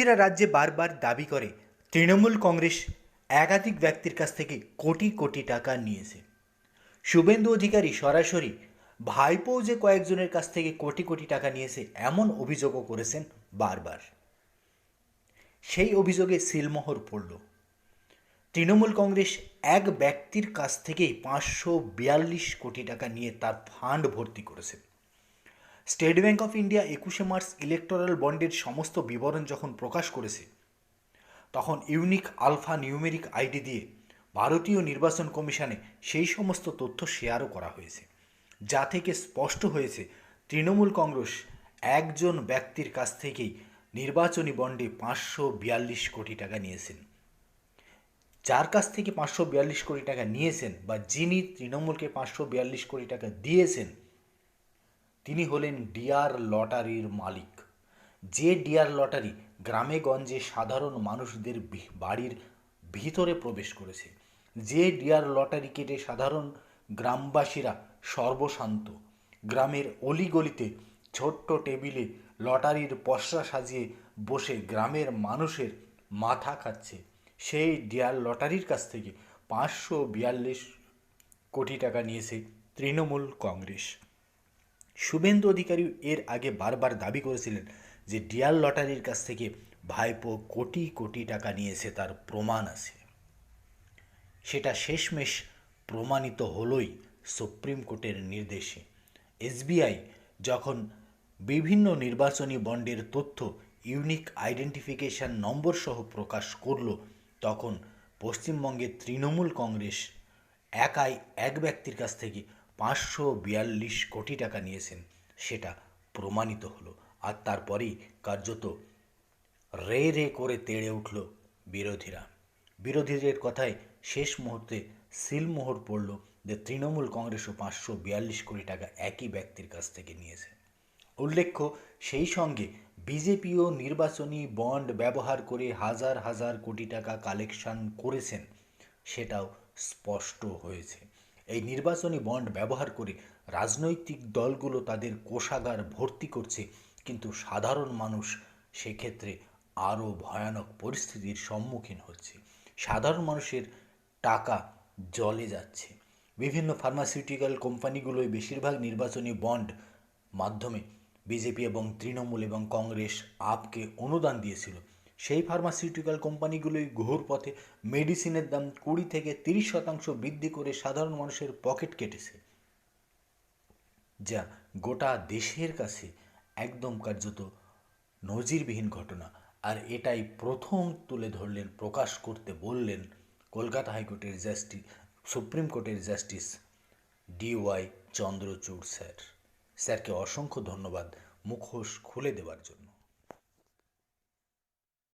বিরোধীরা রাজ্যে বারবার দাবি করে, তৃণমূল কংগ্রেস একাধিক ব্যক্তির কাছ থেকে কোটি কোটি টাকা নিয়েছে। শুভেন্দু অধিকারী সরাসরি ভাইপো যে কয়েকজনের কাছ থেকে কোটি কোটি টাকা নিয়েছে, এমন অভিযোগও করেছেন বারবার। সেই অভিযোগে সিলমোহর পড়ল। তৃণমূল কংগ্রেস এক ব্যক্তির কাছ থেকেই পাঁচশো বিয়াল্লিশ কোটি টাকা নিয়ে তার ফান্ড ভর্তি করেছে। স্টেট ব্যাঙ্ক অফ ইন্ডিয়া একুশে মার্চ ইলেকটোরাল বন্ডের সমস্ত বিবরণ যখন প্রকাশ করেছে, তখন ইউনিক আলফা নিউমেরিক আইডি দিয়ে ভারতীয় নির্বাচন কমিশনে সেই সমস্ত তথ্য শেয়ারও করা হয়েছে, যা থেকে স্পষ্ট হয়েছে তৃণমূল কংগ্রেস একজন ব্যক্তির কাছ থেকেই নির্বাচনী বন্ডে পাঁচশো বিয়াল্লিশ কোটি টাকা নিয়েছেন। যার কাছ থেকে পাঁচশো বিয়াল্লিশ কোটি টাকা নিয়েছেন বা যিনি তৃণমূলকে পাঁচশো বিয়াল্লিশ কোটি টাকা দিয়েছেন তিনি হলেন ডিয়ার লটারির মালিক। যে ডিয়ার লটারি গ্রামে গঞ্জে সাধারণ মানুষদের বাড়ির ভিতরে প্রবেশ করেছে, যে ডিয়ার লটারি কেটে সাধারণ গ্রামবাসীরা সর্বশান্ত। গ্রামের অলিগলিতে ছোট্ট টেবিলে লটারির পসরা সাজিয়ে বসে গ্রামের মানুষের মাথা খাচ্ছে। সেই ডিয়ার লটারির কাছ থেকে পাঁচশো বিয়াল্লিশ কোটি টাকা নিয়েছে তৃণমূল কংগ্রেস। শুভেন্দু অধিকারী এর আগে বারবার দাবি করেছিলেন যে ডিয়ার লটারির কাছ থেকে ভাইপো কোটি কোটি টাকা নিয়েছে, তার প্রমাণ আছে। সেটা শেষমেশ প্রমাণিত হলোই সুপ্রিম কোর্টের নির্দেশে। এসবিআই যখন বিভিন্ন নির্বাচনী বন্ডের তথ্য, ইউনিক আইডেন্টিফিকেশন নম্বর সহ প্রকাশ করল, তখন পশ্চিমবঙ্গের তৃণমূল কংগ্রেস একাই এক ব্যক্তির কাছ থেকে পাঁচশো বিয়াল্লিশ কোটি টাকা নিয়েছেন। সেটা প্রমাণিত হলো। আর তারপরেই কার্যত রে রে করে তেড়ে উঠল বিরোধীরা। বিরোধীদের কথায় শেষ মুহূর্তে সিলমোহর পড়ল যে তৃণমূল কংগ্রেসও পাঁচশো বিয়াল্লিশ কোটি টাকা একই ব্যক্তির কাছ থেকে নিয়েছে। উল্লেখ্য, সেই সঙ্গে বিজেপিও নির্বাচনী বন্ড ব্যবহার করে হাজার হাজার কোটি টাকা কালেকশন করেছেন, সেটাও স্পষ্ট হয়েছে। এই নির্বাচনী বন্ড ব্যবহার করে রাজনৈতিক দলগুলো তাদের কোষাগার ভর্তি করছে। কিন্তু সাধারণ মানুষ সেক্ষেত্রে আরও ভয়ানক পরিস্থিতির সম্মুখীন হচ্ছে। সাধারণ মানুষের টাকা জলে যাচ্ছে। বিভিন্ন ফার্মাসিউটিক্যাল কোম্পানিগুলোই বেশিরভাগ নির্বাচনী বন্ড মাধ্যমে বিজেপি এবং তৃণমূল এবং কংগ্রেস আপকে অনুদান দিয়েছিল। সেই ফার্মাসিউটিক্যাল কোম্পানিগুলোই ঘোর পথে মেডিসিনের দাম কুড়ি থেকে তিরিশ শতাংশ বৃদ্ধি করে সাধারণ মানুষের পকেট কেটেছে। যা গোটা দেশের কাছে একদম কার্যত নজিরবিহীন ঘটনা। আর এটাই প্রথম তুলে ধরলেন, প্রকাশ করতে বললেন কলকাতা হাইকোর্টের জাস্টিস সুপ্রিম কোর্টের justice D Y Chandrachud sir. স্যারকে অসংখ্য ধন্যবাদ মুখোশ খুলে দেওয়ার জন্য।